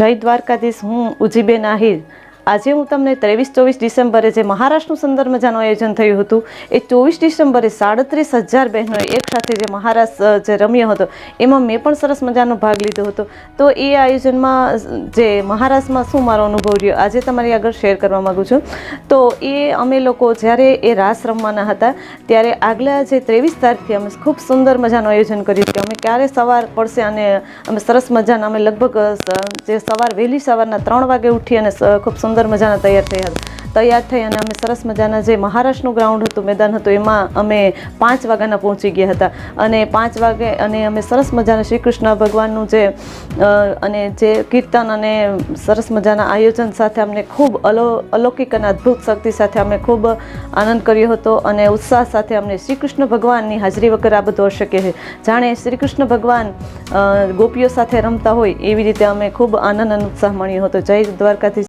જય દ્વારકાધીશ હું ઉજીબેન આહિર. આજે હું તમને ત્રેવીસ ચોવીસ ડિસેમ્બરે જે મહારાષ્ટ્રનું સુંદર મજાનું આયોજન થયું હતું, એ ચોવીસ ડિસેમ્બરે સાડત્રીસ હજાર બહેનોએ એકસાથે જે મહારાષ્ટ્ર જે રમ્યો હતો, એમાં મેં પણ સરસ મજાનો ભાગ લીધો હતો. તો એ આયોજનમાં જે મહારાષ્ટ્રમાં શું મારો અનુભવ રહ્યો, આજે તમારી આગળ શેર કરવા માગું છું. તો એ અમે લોકો જ્યારે એ રાસ રમવાના હતા, ત્યારે આગલા જે ત્રેવીસ તારીખથી અમે ખૂબ સુંદર મજાનું આયોજન કર્યું કે અમે ક્યારે સવાર પડશે અને અમે સરસ મજાના, અમે લગભગ જે સવાર, વહેલી સવારના ત્રણ વાગે ઉઠી અને ખૂબ સુંદર મજાના તૈયાર થયા હતા. તૈયાર થઈ અને અમે સરસ મજાના જે મહારાષ્ટ્રનું ગ્રાઉન્ડ હતું, મેદાન હતું, એમાં અમે પાંચ વાગ્યાના પહોંચી ગયા હતા. અને પાંચ વાગે અને અમે સરસ મજાના શ્રી કૃષ્ણ ભગવાનનું જે અને જે કીર્તન અને સરસ મજાના આયોજન સાથે અમને ખૂબ અલો, અલૌકિક અને અદ્ભુત શક્તિ સાથે અમે ખૂબ આનંદ કર્યો હતો અને ઉત્સાહ સાથે અમને શ્રી કૃષ્ણ ભગવાનની હાજરી વગર આ બધું અશક્ય છે. જાણે શ્રી કૃષ્ણ ભગવાન ગોપીઓ સાથે રમતા હોય એવી રીતે અમે ખૂબ આનંદ અને ઉત્સાહ મળ્યો હતો. જય દ્વારકાધીશ.